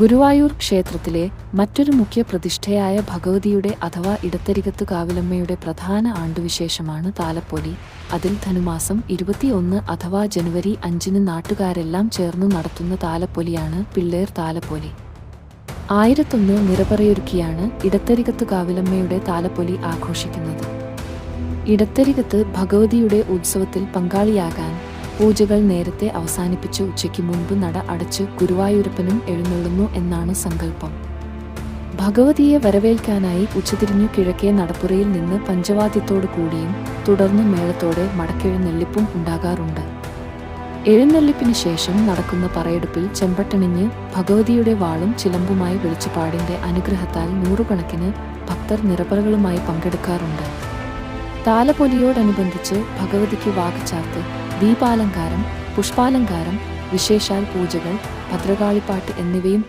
ഗുരുവായൂർ ക്ഷേത്രത്തിലെ മറ്റൊരു മുഖ്യ പ്രതിഷ്ഠയായ ഭഗവതിയുടെ അഥവാ ഇടത്തരികത്ത് കാവിലമ്മയുടെ പ്രധാന ആണ്ടുവിശേഷമാണ് താലപ്പൊലി. അതിൽ ധനുമാസം ഇരുപത്തിയൊന്ന് അഥവാ ജനുവരി അഞ്ചിന് നാട്ടുകാരെല്ലാം ചേർന്ന് നടത്തുന്ന താലപ്പൊലിയാണ് പിള്ളേർ താലപ്പൊലി. ആയിരത്തൊന്ന് നിറപറയൊരുക്കിയാണ് ഇടത്തരികത്ത് കാവിലമ്മയുടെ താലപ്പൊലി ആഘോഷിക്കുന്നത്. ഇടത്തരികത്ത് ഭഗവതിയുടെ ഉത്സവത്തിൽ പങ്കാളിയാകാൻ പൂജകൾ നേരത്തെ അവസാനിപ്പിച്ച് ഉച്ചയ്ക്ക് മുൻപ് നട അടച്ച് ഗുരുവായൂരപ്പനും എഴുന്നള്ളുന്നു എന്നാണ് സങ്കല്പം. ഭഗവതിയെ വരവേൽക്കാനായി ഉച്ചതിരിഞ്ഞു കിഴക്കേ നടപ്പുറയിൽ നിന്ന് പഞ്ചവാദ്യത്തോടു കൂടിയും തുടർന്ന് മേളത്തോടെ മടക്കെഴുന്നള്ളിപ്പും ഉണ്ടാകാറുണ്ട്. എഴുന്നള്ളിപ്പിന് ശേഷം നടക്കുന്ന പറയെടുപ്പിൽ ചെമ്പട്ടണിഞ്ഞ് ഭഗവതിയുടെ വാളും ചിലമ്പുമായി വെളിച്ചപ്പാടിന്റെ അനുഗ്രഹത്താൽ നൂറുകണക്കിന് ഭക്തർ നിറപറകളുമായി പങ്കെടുക്കാറുണ്ട്. താലപ്പൊലിയോടനുബന്ധിച്ച് ഭഗവതിക്ക് വാക്കുചാർത്ത് ദീപാലങ്കാരം പുഷ്പാലങ്കാരം വിശേഷാൽ പൂജകൾ ഭദ്രകാളിപ്പാട്ട് എന്നിവയും